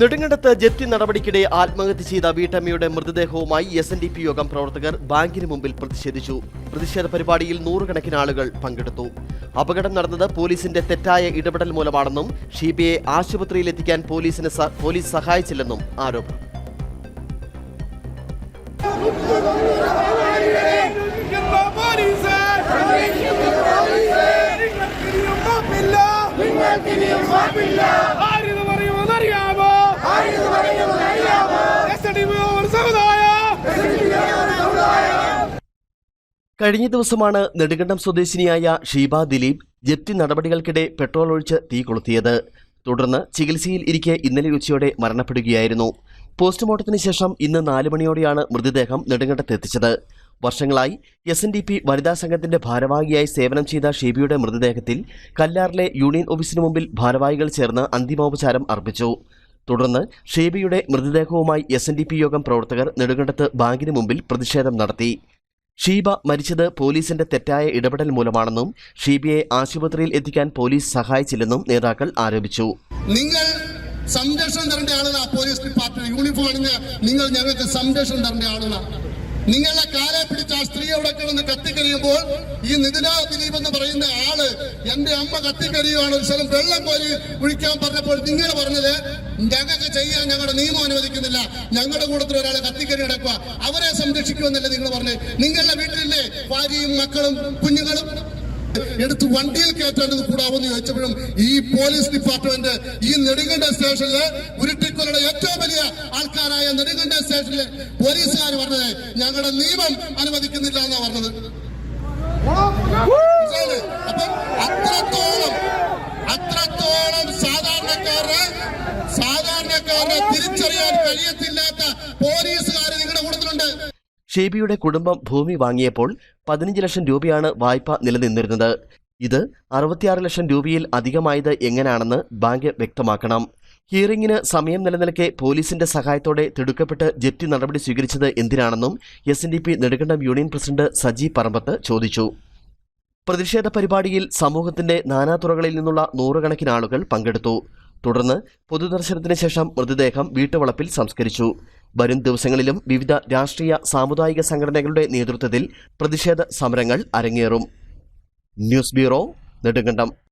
നെടുങ്കണ്ടത്ത് ജപ്തി നടപടിക്കിടെ ആത്മഹത്യ ചെയ്ത വീട്ടമ്മയുടെ മൃതദേഹവുമായി എസ് എൻ ഡി പി യോഗം പ്രവർത്തകർ ബാങ്കിന് മുമ്പിൽ പ്രതിഷേധിച്ചു. പ്രതിഷേധ പരിപാടിയിൽ നൂറുകണക്കിന് ആളുകൾ പങ്കെടുത്തു. അപകടം നടന്നത് പോലീസിന്റെ തെറ്റായ ഇടപെടൽ മൂലമാണെന്നും ഷീബയെ ആശുപത്രിയിലെത്തിക്കാൻ പോലീസിന് പോലീസ് സഹായിച്ചില്ലെന്നും ആരോപണം ആരിത് പറയുമെന്നറിയാമോ എസ് ഡി പി സമുദായ കഴിഞ്ഞ ദിവസമാണ് നെടുങ്കണ്ടം സ്വദേശിനിയായ ഷീബ ദിലീപ് ജപ്തി നടപടികൾക്കിടെ പെട്രോൾ ഒഴിച്ച് തീ കൊളുത്തിയത്. തുടർന്ന് ചികിത്സയിൽ ഇരിക്കെ ഇന്നലെ ഉച്ചയോടെ മരണപ്പെടുകയായിരുന്നു. പോസ്റ്റ്മോർട്ടത്തിന് ശേഷം ഇന്ന് നാല് മണിയോടെയാണ് മൃതദേഹം നെടുങ്കണ്ടത്ത് എത്തിച്ചത്. വർഷങ്ങളായി എസ് എൻ ഡി പി വനിതാ സംഘത്തിന്റെ ഭാരവാഹിയായി സേവനം ചെയ്ത ഷീബിയുടെ മൃതദേഹത്തിൽ കല്ലാറിലെ യൂണിയൻ ഓഫീസിന് മുമ്പിൽ ഭാരവാഹികൾ ചേർന്ന് അന്തിമോപചാരം അർപ്പിച്ചു. തുടർന്ന് ഷേബിയുടെ മൃതദേഹവുമായി എസ് എൻ ഡി പി യോഗം പ്രവർത്തകർ നെടുങ്കണ്ടത്ത് ബാങ്കിന് മുമ്പിൽ പ്രതിഷേധം നടത്തി. ഷീബ മരിച്ചത് പോലീസിന്റെ തെറ്റായ ഇടപെടൽ മൂലമാണെന്നും ഷീബയെ ആശുപത്രിയിൽ എത്തിക്കാൻ പോലീസ് സഹായിച്ചില്ലെന്നും നേതാക്കൾ ആരോപിച്ചു. നിങ്ങൾ സംരക്ഷണം തരേണ്ട ആളുകളാ. പോലീസ് ഡിപ്പാർട്ട്മെന്റ് യൂണിഫോം അണിഞ്ഞ് നിങ്ങൾ ഞങ്ങൾക്ക് സംരക്ഷണം തരേണ്ട ആളുകളാ. നിങ്ങളുടെ കാലെ ആ സ്ത്രീ അവിടെ കിടന്ന് കത്തിക്കരിയുമ്പോൾ ഈ നിതിന ദിലീപ് എന്ന് പറയുന്ന ആൾ എന്റെ അമ്മ കത്തിക്കരിയുവാണ്. ഒരു സ്ഥലം വെള്ളം കോരി ഒഴിക്കാൻ പറഞ്ഞപ്പോൾ നിങ്ങൾ പറഞ്ഞത് ഞങ്ങൾക്ക് ചെയ്യാൻ ഞങ്ങളുടെ നിയമം അനുവദിക്കുന്നില്ല. ഞങ്ങളുടെ കൂട്ടത്തിൽ ഒരാളെ കത്തിക്കരി അടക്കുക അവരെ സംരക്ഷിക്കുമെന്നല്ലേ നിങ്ങൾ പറഞ്ഞത്. നിങ്ങളുടെ വീട്ടിലെ ഭാര്യയും മക്കളും കുഞ്ഞുങ്ങളും? എടുത്ത് വണ്ടിയിൽ കയറ്റേണ്ടത് കൂടാവെന്ന് ചോദിച്ചപ്പോഴും ഈ പോലീസ് ഡിപ്പാർട്ട്മെന്റ് ഈ നെടുങ്കണ്ട സ്റ്റേഷനിലെ ഉരുട്ടിക്കൊലയുടെ ഏറ്റവും വലിയ ആൾക്കാരായ നെടുങ്കണ്ട സ്റ്റേഷനിലെ പോലീസുകാർ പറഞ്ഞത് ഞങ്ങളുടെ നിയമം അനുവദിക്കുന്നില്ല എന്നാ പറഞ്ഞത്. അപ്പം അത്രത്തോളം അത്രത്തോളം സാധാരണക്കാരെ സാധാരണക്കാരെ തിരിച്ചറിയാൻ കഴിയത്തില്ലാത്ത കൂട്ടത്തിലുണ്ട് ഷീബിയുടെ കുടുംബം ഭൂമി വാങ്ങിയപ്പോൾ പതിനഞ്ച് ലക്ഷം രൂപയാണ് വായ്പ നിലനിന്നിരുന്നത്. ഇത് അറുപത്തിയാറ് ലക്ഷം രൂപയിൽ അധികമായത് എങ്ങനെയാണെന്ന് ബാങ്ക് വ്യക്തമാക്കണം. ഹിയറിംഗിന് സമയം നിലനിൽക്കെ പോലീസിന്റെ സഹായത്തോടെ തിടുക്കപ്പെട്ട് ജപ്തി നടപടി സ്വീകരിച്ചത് എന്തിനാണെന്നും S N D P Nedumkandam union president Saji Parambath ചോദിച്ചു. പ്രതിഷേധ പരിപാടിയിൽ സമൂഹത്തിന്റെ നാനാതുറകളിൽ നിന്നുള്ള നൂറുകണക്കിന് ആളുകൾ പങ്കെടുത്തു. തുടർന്ന് പൊതുദർശനത്തിന് ശേഷം മൃതദേഹം വീട്ടുവളപ്പിൽ സംസ്കരിച്ചു. വരും ദിവസങ്ങളിലും വിവിധ രാഷ്ട്രീയ സാമുദായിക സംഘടനകളുടെ നേതൃത്വത്തിൽ പ്രതിഷേധ സമരങ്ങൾ അരങ്ങേറും. News bureau Nedumkandam.